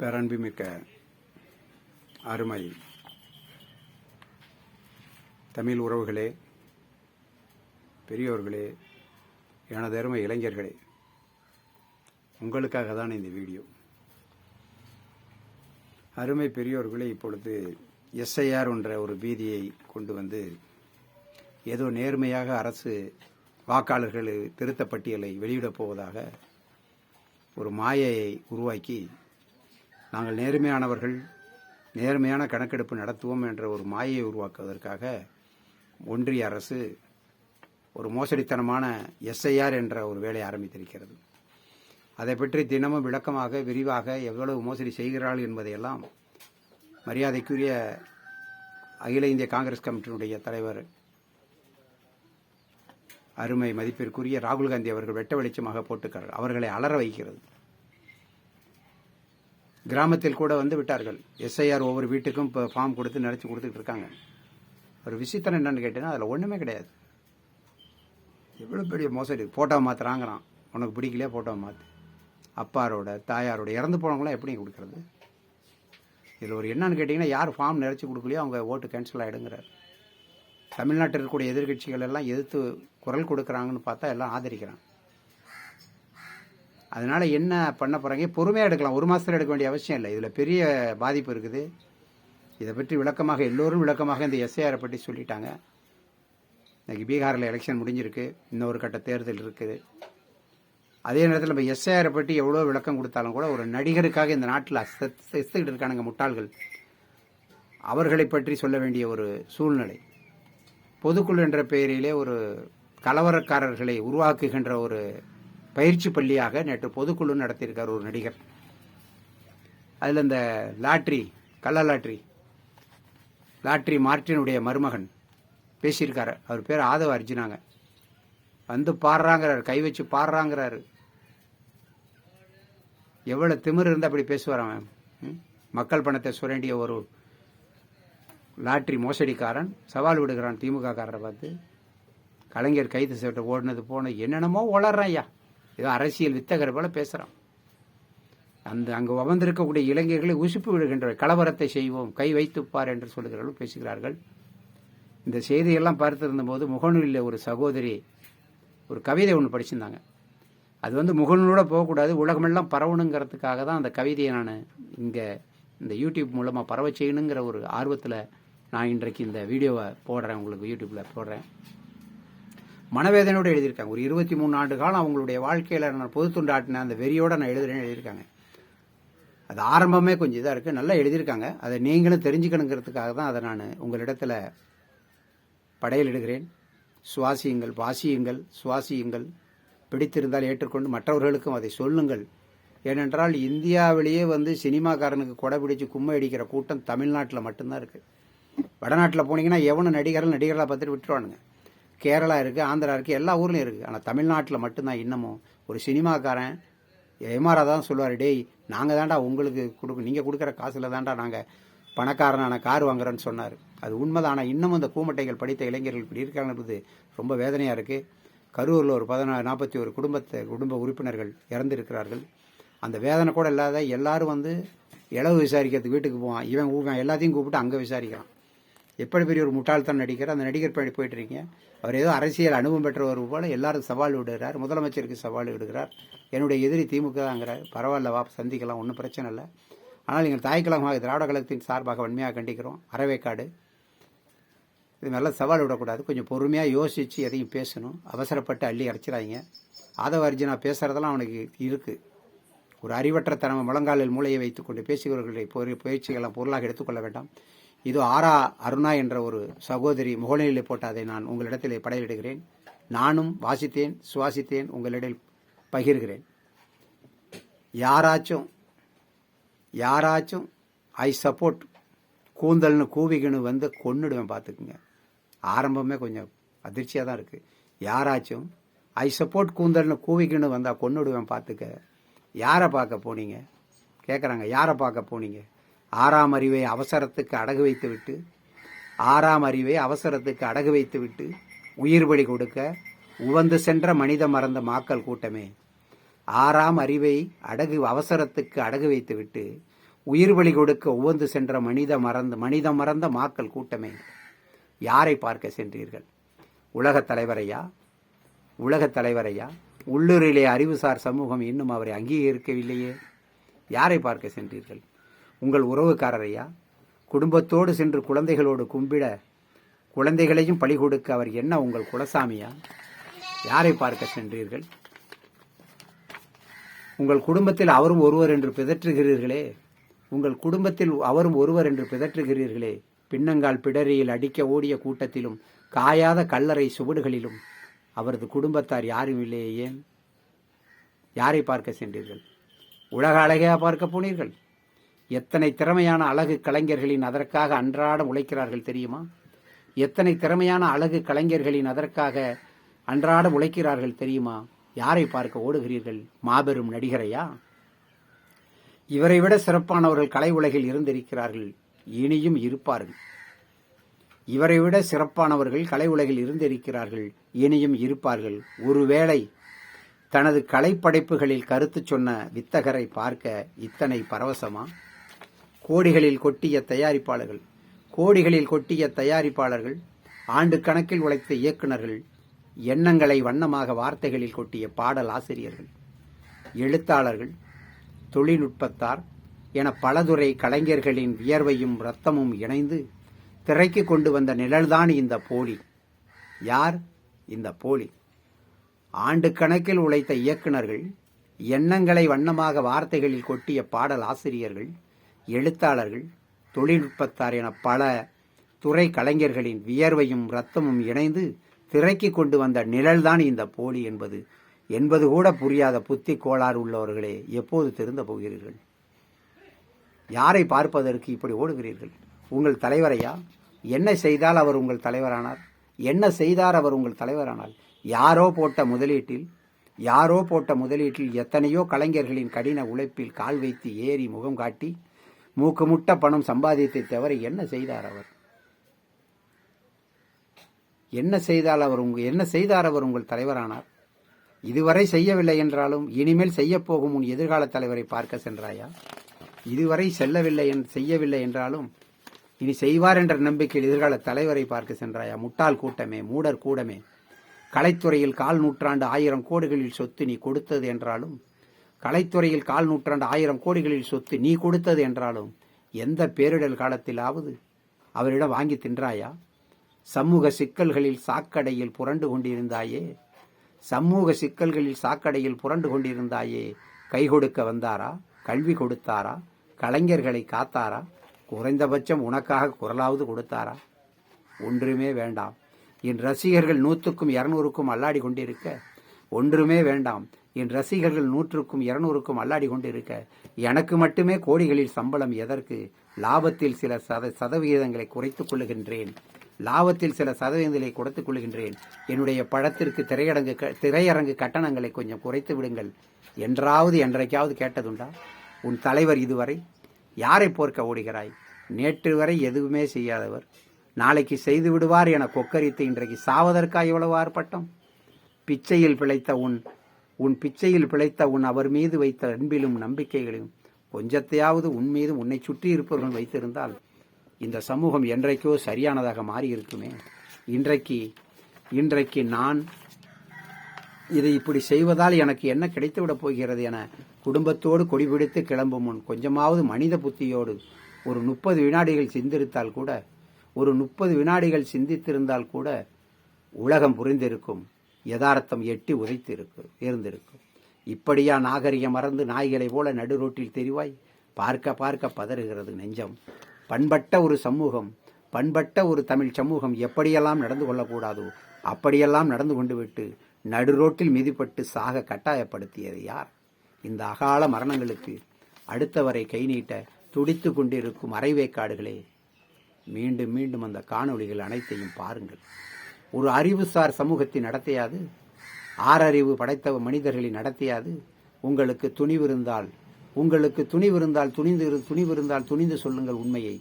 பேரன்புமிக்க அருமை தமிழ் உறவுகளே பெரியோர்களே எனது அருமை இளைஞர்களே உங்களுக்காக தான் இந்த வீடியோ. அருமை பெரியோர்களே இப்பொழுது எஸ்ஐஆர் என்ற ஒரு பீதியை கொண்டு வந்து ஏதோ நேர்மையாக அரசு வாக்காளர்கள் திருத்த பட்டியலை வெளியிடப் போவதாக ஒரு மாயையை உருவாக்கி நாங்கள் நேர்மையானவர்கள் நேர்மையான கணக்கெடுப்பு நடத்துவோம் என்ற ஒரு மாயையை உருவாக்குவதற்காக ஒன்றிய அரசு ஒரு மோசடித்தனமான எஸ்ஐஆர் என்ற ஒரு வேலையை ஆரம்பித்திருக்கிறது. அதை பற்றி தினமும் விளக்கமாக விரிவாக எவ்வளவு மோசடி செய்கிறார்கள் என்பதையெல்லாம் மரியாதைக்குரிய அகில இந்திய காங்கிரஸ் கமிட்டியினுடைய தலைவர் அருமை மதிப்பிற்குரிய ராகுல் காந்தி அவர்கள் வெட்ட வெளிச்சமாக போட்டுக்கிறார் அவர்களை அலற வைக்கிறது. கிராமத்தில் கூட வந்து விட்டார்கள். எஸ்ஐஆர் ஒவ்வொரு வீட்டுக்கும் இப்போ ஃபார்ம் கொடுத்து நினச்சி கொடுத்துட்டு இருக்காங்க. ஒரு விசித்திரம் என்னன்னு கேட்டீங்கன்னா அதில் ஒன்றுமே கிடையாது. எவ்வளோ பெரிய மோசடி. ஃபோட்டோ மாற்றுறாங்கிறான் உனக்கு பிடிக்கலையா? ஃபோட்டோ மாற்று அப்பாரோட தாயாரோட இறந்து போனவங்களாம் எப்படி கொடுக்குறது? இதில் ஒரு என்னன்னு கேட்டிங்கன்னா யார் ஃபார்ம் நிறச்சி கொடுக்கலையோ அவங்க ஓட்டு கேன்சல் ஆகிடுங்கிறார் தமிழ்நாட்டில் இருக்கக்கூடிய எதிர்கட்சிகள் எல்லாம் எதிர்த்து குரல் கொடுக்குறாங்கன்னு பார்த்தா எல்லாம் ஆதரிக்கிறான் அதனால் என்ன பண்ண போகிறாங்க பொறுமையாக எடுக்கலாம். ஒரு மாதத்தில் எடுக்க வேண்டிய அவசியம் இல்லை. இதில் பெரிய பாதிப்பு இருக்குது. இதை பற்றி விளக்கமாக எல்லோரும் விளக்கமாக இந்த எஸ்ஐஆரை பற்றி சொல்லிட்டாங்க. இன்றைக்கி பீகாரில் எலெக்ஷன் முடிஞ்சிருக்கு. இன்னொரு கட்ட தேர்தல் இருக்குது. அதே நேரத்தில் நம்ம எஸ்ஐஆரை பற்றி எவ்வளோ விளக்கம் கொடுத்தாலும் கூட ஒரு நடிகருக்காக இந்த நாட்டில் செத்துக்கிட்டு இருக்கானுங்க முட்டாள்கள். அவர்களை பற்றி சொல்ல வேண்டிய ஒரு சூழ்நிலை. பொதுக்குழு என்ற பெயரிலே ஒரு கலவரக்காரர்களை உருவாக்குகின்ற ஒரு பயிற்சி பள்ளியாக நேற்று பொதுக்குழு நடத்தியிருக்கார் ஒரு நடிகர். அதில் இந்த லாட்ரி கள்ள லாட்ரி லாட்ரி மார்ட்டினுடைய மருமகன் பேசியிருக்காரு. அவர் பேர் ஆதவ அர்ஜுனாங்க. வந்து பாடுறாங்கிறாரு கை வச்சு பாடுறாங்கிறாரு. எவ்வளோ திமிர் இருந்தால் அப்படி பேசுவார் அவன். மக்கள் பணத்தை சுரண்டிய ஒரு லாட்ரி மோசடிக்காரன் சவால் விடுகிறான் திமுக காரரை பார்த்து. கலைஞர் கைது செய்யப்பட்டு ஓடினது போன என்னென்னமோ வளர்றான் ஐயா. ஏதோ அரசியல் வித்தகர் போல பேசுறான். அந்த அங்கு அமர்ந்திருக்கக்கூடிய இளைஞர்களை உசுப்பு விடுகின்ற கலவரத்தை செய்வோம் கை வைத்துப்பார் என்று சொல்லுகிறார்கள் பேசுகிறார்கள். இந்த செய்தியெல்லாம் பார்த்திருந்த போது முகநூலில் ஒரு சகோதரி ஒரு கவிதை ஒன்று படிச்சிருந்தாங்க. அது வந்து முகநூலோட போகக்கூடாது உலகமெல்லாம் பரவணுங்கிறதுக்காக தான் அந்த கவிதையை நான் இங்கே இந்த யூடியூப் மூலமாக பரவ செய்யணுங்கிற ஒரு ஆர்வத்தில் நான் இன்றைக்கு இந்த வீடியோவை போடுறேன் உங்களுக்கு யூடியூப்பில் போடுறேன். மனவேதனையோடு எழுதியிருக்காங்க. ஒரு இருபத்தி மூணு ஆண்டு காலம் அவங்களுடைய வாழ்க்கையில் நான் பொது தொண்டாட்டின அந்த வெறியோட நான் எழுதுறேன்னு எழுதியிருக்காங்க. அது ஆரம்பமே கொஞ்சம் இதாக இருக்குது நல்லா எழுதியிருக்காங்க. அதை நீங்களும் தெரிஞ்சுக்கணுங்கிறதுக்காக தான் அதை நான் உங்களிடத்தில் படையலிடுகிறேன் சுவாசியுங்கள் வாசியுங்கள் சுவாசியுங்கள். பிடித்திருந்தால் ஏற்றுக்கொண்டு மற்றவர்களுக்கும் அதை சொல்லுங்கள். ஏனென்றால் இந்தியாவிலேயே வந்து சினிமாக்காரனுக்கு கொடை பிடிச்சு கும்மை அடிக்கிற கூட்டம் தமிழ்நாட்டில் மட்டும்தான் இருக்குது வடநாட்டில் போனீங்கன்னா எவனும் நடிகர்கள் நடிகர்களாக பார்த்துட்டு விட்டுருவானுங்க. கேரளா இருக்குது ஆந்திரா இருக்குது எல்லா ஊர்லேயும் இருக்குது ஆனால் தமிழ்நாட்டில் மட்டும்தான் இன்னமும் ஒரு சினிமாக்காரன் எம்ஆரா தான் சொல்லுவார் டேய் நாங்கள் தாண்டா உங்களுக்கு கொடுக்க நீங்கள் கொடுக்குற காசில் தாண்டா நாங்கள் பணக்காரனான கார் வாங்குறோன்னு சொன்னார். அது உண்மைதான். ஆனால் இன்னமும் இந்த கூமட்டைகள் படித்த இளைஞர்கள் இப்படி இருக்காங்கன்றது ரொம்ப வேதனையாக இருக்குது கரூரில் ஒரு பதினாறு நாற்பத்தி ஒரு குடும்பத்தை குடும்ப உறுப்பினர்கள் இறந்திருக்கிறார்கள். அந்த வேதனை கூட இல்லாத எல்லாரும் வந்து இளவு விசாரிக்கிறதுக்கு வீட்டுக்கு போவான். இவன் ஊவன் எல்லாத்தையும் கூப்பிட்டு அங்கே விசாரிக்கிறான். எப்படி பெரிய ஒரு முட்டாள்தான் நடிகர் அந்த நடிகர் படி போயிட்டுருக்கீங்க அவர் ஏதோ அரசியல் அனுபவம் பெற்றவர் போல எல்லாரும் சவால் விடுகிறார் முதலமைச்சருக்கு சவால் விடுகிறார். என்னுடைய எதிரி திமுக தாங்கிறார் பரவாயில்ல வா சந்திக்கலாம் ஒன்றும் பிரச்சனை இல்லை. ஆனால் எங்கள் தாய்க்கழகமாக திராவிட கழகத்தின் சார்பாக வன்மையாக கண்டிக்கிறோம். அறவேக்காடு. இது நல்லா சவால் விடக்கூடாது. கொஞ்சம் பொறுமையாக யோசித்து எதையும் பேசணும். அவசரப்பட்டு அள்ளி அரைச்சிடாதீங்க. ஆதவ அர்ஜுனா பேசுகிறதெல்லாம் அவனுக்கு இருக்குது ஒரு அறிவற்ற தனம முழங்காலில் மூளையை வைத்துக்கொண்டு பேசுகிறவர்களுடைய பொரு- பேச்சுக்கெல்லாம் பொருளாக எடுத்துக்கொள்ள வேண்டாம். இது ஆரா அருணா என்ற ஒரு சகோதரி முகநூலில் போட்ட அதை நான் உங்களிடத்திலே படையிடுகிறேன். நானும் வாசித்தேன் சுவாசித்தேன் உங்களிடம் பகிர்கிறேன். யாராச்சும் யாராச்சும் ஐ சப்போர்ட் கூந்தல்னு கூவிகனு வந்து கொன்னுடுவேன் பார்த்துக்குங்க. ஆரம்பமே கொஞ்சம் அதிர்ச்சியாக தான் இருக்குது யாராச்சும் ஐ சப்போர்ட் கூந்தல்னு கூவிகனு வந்தால் கொன்னுடுவேன் பார்த்துக்க. யாரை பார்க்க போனீங்க? கேட்குறாங்க யாரை பார்க்க போனீங்க? ஆறாம் அறிவை அவசரத்துக்கு அடகு வைத்துவிட்டு ஆறாம் அறிவை அவசரத்துக்கு அடகு வைத்துவிட்டு உயிர் பலி கொடுக்க உவந்து சென்ற மனித மறந்த மாக்கள் கூட்டமே. ஆறாம் அறிவை அடகு அவசரத்துக்கு அடகு வைத்துவிட்டு உயிர் பலி கொடுக்க உவந்து சென்ற மனித மறந்த மனித மறந்த மாக்கள் கூட்டமே. யாரை பார்க்க சென்றீர்கள்? உலகத் தலைவரையா? உலகத் தலைவரையா? உள்ளூரிலே அறிவுசார் சமூகம் இன்னும் அவரை அங்கீகரிக்கவில்லையே. யாரை பார்க்க சென்றீர்கள்? உங்கள் உறவுக்காரரையா? குடும்பத்தோடு சென்று குழந்தைகளோடு கும்பிட குழந்தைகளையும் பழி கொடுக்க அவர் என்ன உங்கள் குலசாமியா? யாரை பார்க்க சென்றீர்கள்? உங்கள் குடும்பத்தில் அவரும் ஒருவர் என்று பிதற்றுகிறீர்களே. உங்கள் குடும்பத்தில் அவரும் ஒருவர் என்று பிதற்றுகிறீர்களே. பின்னங்கால் பிடரியில் அடிக்க ஓடிய கூட்டத்திலும் காயாத கல்லறை சுவடுகளிலும் அவரது குடும்பத்தார் யாரும் இல்லையே ஏன்? யாரை பார்க்க சென்றீர்கள்? உலக அழகையா பார்க்க போனீர்கள்? எத்தனை திறமையான அழகு கலைஞர்களின் அதற்காக அன்றாடம் உழைக்கிறார்கள் தெரியுமா? எத்தனை திறமையான அழகு கலைஞர்களின் அதற்காக அன்றாடம் உழைக்கிறார்கள் தெரியுமா? யாரை பார்க்க ஓடுகிறீர்கள்? மாபெரும் நடிகரையா? இவரை விட சிறப்பானவர்கள் கலை உலகில் இருந்திருக்கிறார்கள். இனியும் இருப்பார்கள். இவரை விட சிறப்பானவர்கள் கலை உலகில் இருந்திருக்கிறார்கள். இனியும் இருப்பார்கள். ஒருவேளை தனது கலைப்படைப்புகளில் கருத்து சொன்ன வித்தகரை பார்க்க இத்தனை பரவசமா? கோடிகளில் கொட்டிய தயாரிப்பாளர்கள் கோடிகளில் கொட்டிய தயாரிப்பாளர்கள் ஆண்டு கணக்கில் உழைத்த இயக்குனர்கள் எண்ணங்களை வண்ணமாக வார்த்தைகளில் கொட்டிய பாடல் ஆசிரியர்கள் எழுத்தாளர்கள் தொழில்நுட்பத்தார் என பலதுறை கலைஞர்களின் வியர்வையும் இரத்தமும் இணைந்து திரைக்கு கொண்டு வந்த நிழல்தான் இந்த போலி. யார்? இந்த போலி. ஆண்டு கணக்கில் உழைத்த இயக்குனர்கள் எண்ணங்களை வண்ணமாக வார்த்தைகளில் கொட்டிய பாடல் ஆசிரியர்கள் எழுத்தாளர்கள் தொழில்நுட்பத்தார் என பல துறை கலைஞர்களின் வியர்வையும் இரத்தமும் இணைந்து திரைக்கு கொண்டு வந்த நிழல்தான் இந்த போலி என்பது. என்பது கூட புரியாத புத்தி கோளாறு உள்ளவர்களே எப்போது திருந்த போகிறீர்கள்? யாரை பார்ப்பதற்கு இப்படி ஓடுகிறீர்கள்? உங்கள் தலைவரையா? என்ன செய்தால் அவர் உங்கள் தலைவரானார்? என்ன செய்தார் அவர் உங்கள் தலைவரானார்? யாரோ போட்ட முதலீட்டில் யாரோ போட்ட முதலீட்டில் எத்தனையோ கலைஞர்களின் கடின உழைப்பில் கால் வைத்து ஏறி முகம் காட்டி மூக்கு முட்ட பணம் சம்பாதித்தை தவிர என்ன செய்தார் அவர்? என்ன செய்தால் அவர் உங்க என்ன செய்தார் அவர் உங்கள் தலைவரானார்? இதுவரை செய்யவில்லை என்றாலும் இனிமேல் செய்யப் போகும் உன் எதிர்கால தலைவரை பார்க்க சென்றாயா? இதுவரை செல்லவில்லை என் செய்யவில்லை என்றாலும் இனி செய்வார் என்ற நம்பிக்கையில் எதிர்கால தலைவரை பார்க்க சென்றாயா? முட்டாள் கூட்டமே மூடர் கூடமே. கலைத்துறையில் கால் நூற்றாண்டு ஆயிரம் கோடுகளில் சொத்து நீ கொடுத்தது என்றாலும் கலைத்துறையில் கால் நூற்றாண்டு ஆயிரம் கோடிகளில் சொத்து நீ கொடுத்தது என்றாலும் எந்த பேரிடர் காலத்திலாவது அவரிடம் வாங்கி தின்றாயா? சமூக சிக்கல்களில் சாக்கடையில் புரண்டு கொண்டிருந்தாயே? சமூக சிக்கல்களில் சாக்கடையில் புரண்டு கொண்டிருந்தாயே? கை கொடுக்க வந்தாரா? கல்வி கொடுத்தாரா? கலைஞர்களை காத்தாரா? குறைந்தபட்சம் உனக்காக குரலாவது கொடுத்தாரா? ஒன்றுமே வேண்டாம். என் ரசிகர்கள் நூற்றுக்கும் இரநூறுக்கும் அல்லாடி கொண்டிருக்க ஒன்றுமே வேண்டாம். என் ரசிகர்கள் நூற்றுக்கும் இருநூறுக்கும் அல்லாடி கொண்டிருக்க எனக்கு மட்டுமே கோடிகளில் சம்பளம் எதற்கு? லாபத்தில் சில சத சதவிகிதங்களை குறைத்துக் கொள்ளுகின்றேன். லாபத்தில் சில சதவீதங்களை கொடுத்துக் கொள்கின்றேன் என்னுடைய படத்திற்கு திரையரங்கு க- திரையரங்கு கட்டணங்களை கொஞ்சம் குறைத்து விடுங்கள். என்றாவது என்றைக்காவது கேட்டதுண்டா? உன் தலைவர் இதுவரை யாரை போர்க்க ஓடுகிறாய்? நேற்று வரை எதுவுமே செய்யாதவர். நாளைக்கு செய்து விடுவார் என கொக்கரித்து இன்றைக்கு சாவதற்கா இவ்வளவு ஆர்ப்பாட்டம்? பிச்சையில் பிழைத்த உன் உன் பிச்சையில் பிழைத்த உன் அவர் மீது வைத்த அன்பிலும் நம்பிக்கைகளிலும் கொஞ்சத்தையாவது உன் மீது உன்னை சுற்றி இருப்பவர்கள் வைத்திருந்தால் இந்த சமூகம் என்றைக்கோ சரியானதாக மாறி இருக்குமே இன்றைக்கு இன்றைக்கு நான் இதை இப்படி செய்வதால் எனக்கு என்ன கிடைத்துவிடப் போகிறது என குடும்பத்தோடு கொடிபிடித்து கிளம்பும் முன் கொஞ்சமாவது மனித புத்தியோடு ஒரு முப்பது வினாடிகள் சிந்திருத்தால் கூட ஒரு முப்பது வினாடிகள் சிந்தித்திருந்தால் கூட உலகம் புரிந்திருக்கும். யதார்த்தம் எட்டி உதைத்திருக்கு இருந்திருக்கும் இப்படியா நாகரிகம் மறந்து நாய்களை போல நடுரோட்டில் தெரிவாய்? பார்க்க பார்க்க பதறுகிறது நெஞ்சம். பண்பட்ட ஒரு சமூகம் பண்பட்ட ஒரு தமிழ் சமூகம் எப்படியெல்லாம் நடந்து கொள்ளக்கூடாதோ அப்படியெல்லாம் நடந்து கொண்டு விட்டு நடுரோட்டில் மிதிப்பட்டு சாக கட்டாயப்படுத்தியது யார்? இந்த அகால மரணங்களுக்கு அடுத்தவரை கை நீட்ட துடித்து கொண்டிருக்கும் அரைவேக்காடுகளே மீண்டும் மீண்டும் அந்த காணொளிகள் அனைத்தையும் பாருங்கள். ஒரு அறிவுசார் சமூகத்தை நடத்தையாது. ஆறறிவு படைத்த மனிதர்களை நடத்தையாது. உங்களுக்கு துணிவிருந்தால் உங்களுக்கு துணிவிருந்தால் துணிந்து துணிவிருந்தால் துணிந்து சொல்லுங்கள் உண்மையை.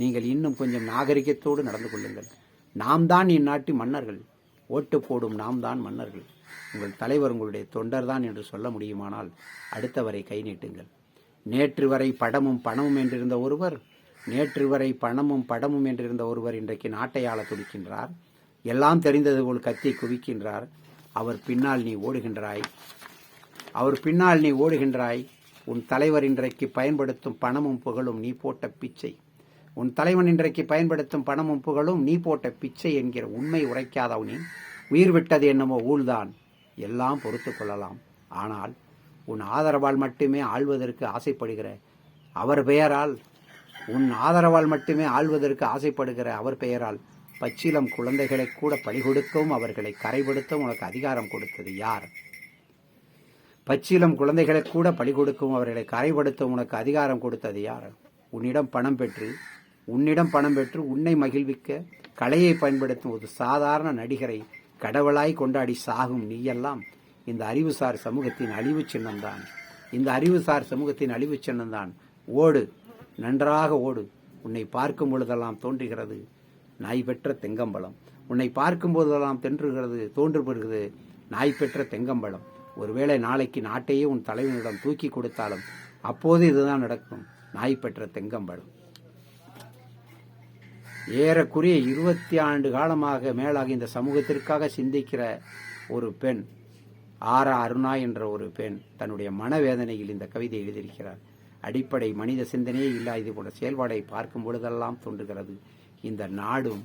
நீங்கள் இன்னும் கொஞ்சம் நாகரிகத்தோடு நடந்து கொள்ளுங்கள். நாம் தான் இந்நாட்டு மன்னர்கள். ஓட்டு போடும் நாம் தான் மன்னர்கள். உங்கள் தலைவர் உங்களுடைய தொண்டர்தான் என்று சொல்ல முடியுமானால் அடுத்தவரை கை நீட்டுங்கள். நேற்று வரை படமும் பணமும் என்றிருந்த ஒருவர் நேற்று வரை பணமும் படமும் என்றிருந்த ஒருவர் இன்றைக்கு நாட்டை ஆள துடிக்கின்றார். எல்லாம் தெரிந்தது போல் கத்தி குவிக்கின்றார். அவர் பின்னால் நீ ஓடுகின்றாய். அவர் பின்னால் நீ ஓடுகின்றாய். உன் தலைவர் இன்றைக்கு பயன்படுத்தும் பணமும் புகழும் நீ போட்ட பிச்சை. உன் தலைவன் இன்றைக்கு பயன்படுத்தும் பணமும் புகழும் நீ போட்ட பிச்சை என்கிற உண்மை உரைக்காதவனே உயிர் விட்டது என்னமோ ஊழ்தான். எல்லாம் பொறுத்து கொள்ளலாம். ஆனால் உன் ஆதரவால் மட்டுமே ஆள்வதற்கு ஆசைப்படுகிற அவர் பெயரால் உன் ஆதரவால் மட்டுமே ஆள்வதற்கு ஆசைப்படுகிற அவர் பெயரால் பச்சிலம் குழந்தைகளை கூட பழிகொடுக்கவும் அவர்களை கரைபடுத்தவும் உனக்கு அதிகாரம் கொடுத்தது யார்? பச்சிலம் குழந்தைகளை கூட பழி கொடுக்கவும் அவர்களை கரைபடுத்தவும் உனக்கு அதிகாரம் கொடுத்தது யார்? உன்னிடம் பணம் பெற்று உன்னிடம் பணம் பெற்று உன்னை மகிழ்விக்க கலையை பயன்படுத்தும் ஒரு சாதாரண நடிகரை கடவுளாய் கொண்டாடி சாகும் நீயெல்லாம் இந்த அறிவுசார் சமூகத்தின் அழிவு சின்னம்தான். இந்த அறிவுசார் சமூகத்தின் அழிவு சின்னம்தான். ஓடு நன்றாக ஓடு. உன்னை பார்க்கும் பொழுதெல்லாம் தோன்றுகிறது. நாய் பெற்ற தெங்கம்பலம் உன்னை பார்க்கும்போதெல்லாம் தென்றுகிறது தோன்றுபடுகிறது. நாய் பெற்ற தெங்கம்பலம் ஒருவேளை நாளைக்கு நாட்டையே உன் தலைவனிடம் தூக்கி கொடுத்தாலும் அப்போது இதுதான் நடக்கும். நாய் பெற்ற தெங்கம்பலம் ஏறக்குறைய இருபத்தி ஆண்டு காலமாக மேலாக இந்த சமூகத்திற்காக சிந்திக்கிற ஒரு பெண் ஆரா அருணா என்ற ஒரு பெண் தன்னுடைய மனவேதனையில் இந்த கவிதை எழுதியிருக்கிறார். அடிப்படை மனித சிந்தனையே இல்லா இது போன்ற செயல்பாடை பார்க்கும் பொழுதெல்லாம் தோன்றுகிறது. இந்த நாடும்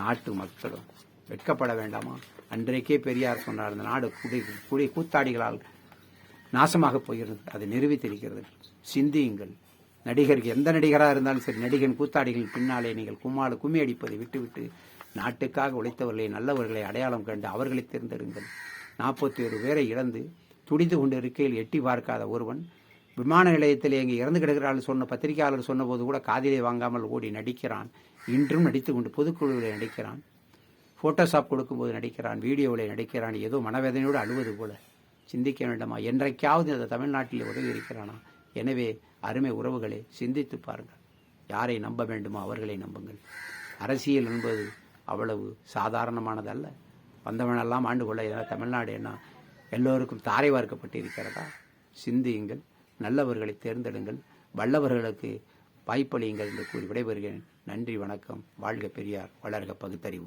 நாட்டு மக்களும் வெட்கப்பட வேண்டாமா? அன்றைக்கே பெரியார் சொன்னார் இந்த நாடு குடி குடி கூத்தாடிகளால் நாசமாக போகிறது அது நிரூபித்திருக்கிறது. சிந்தியுங்கள். நடிகருக்கு எந்த நடிகராக இருந்தாலும் சரி நடிகன் கூத்தாடிகளின் பின்னாலே நீங்கள் கும்மாடு கும்மி அடிப்பதை விட்டுவிட்டு நாட்டுக்காக உழைத்தவர்களை நல்லவர்களை அடையாளம் கண்டு அவர்களை தேர்ந்தெடுங்கள். நாற்பத்தி ஒரு பேரை இழந்து துடித்து கொண்டு இருக்கையில் எட்டி பார்க்காத ஒருவன் விமான நிலையத்தில் எங்கே இறந்து கிடக்கிறாள் சொன்ன பத்திரிகையாளர் சொன்னபோது கூட காதிலே வாங்காமல் ஓடி நடிக்கிறான். இன்றும் நடித்து கொண்டு பொதுக்குழுவில் நடிக்கிறான். ஃபோட்டோஷாப் கொடுக்கும்போது நடிக்கிறான் வீடியோவில் நடிக்கிறான் ஏதோ மனவேதனையோடு அழுவது போல. சிந்திக்க வேண்டாமா? என்றைக்காவது இந்த தமிழ்நாட்டில் உதவி இருக்கிறானா எனவே அருமை உறவுகளை சிந்தித்து பாருங்கள். யாரை நம்ப வேண்டுமோ அவர்களை நம்புங்கள். அரசியல் என்பது அவ்வளவு சாதாரணமானதல்ல வந்தவனெல்லாம் ஆண்டு கொள்ள ஏன்னா தமிழ்நாடு என்ன எல்லோருக்கும் தாரை வார்க்கப்பட்டு இருக்கிறதா சிந்தியுங்கள் நல்லவர்களை தேர்ந்தெடுங்கள். வல்லவர்களுக்கு வாய்ப்பளியுங்கள் என்று கூறி விடைபெறுகிறேன். நன்றி வணக்கம். வாழ்க பெரியார். வளர்க பகுத்தறிவு.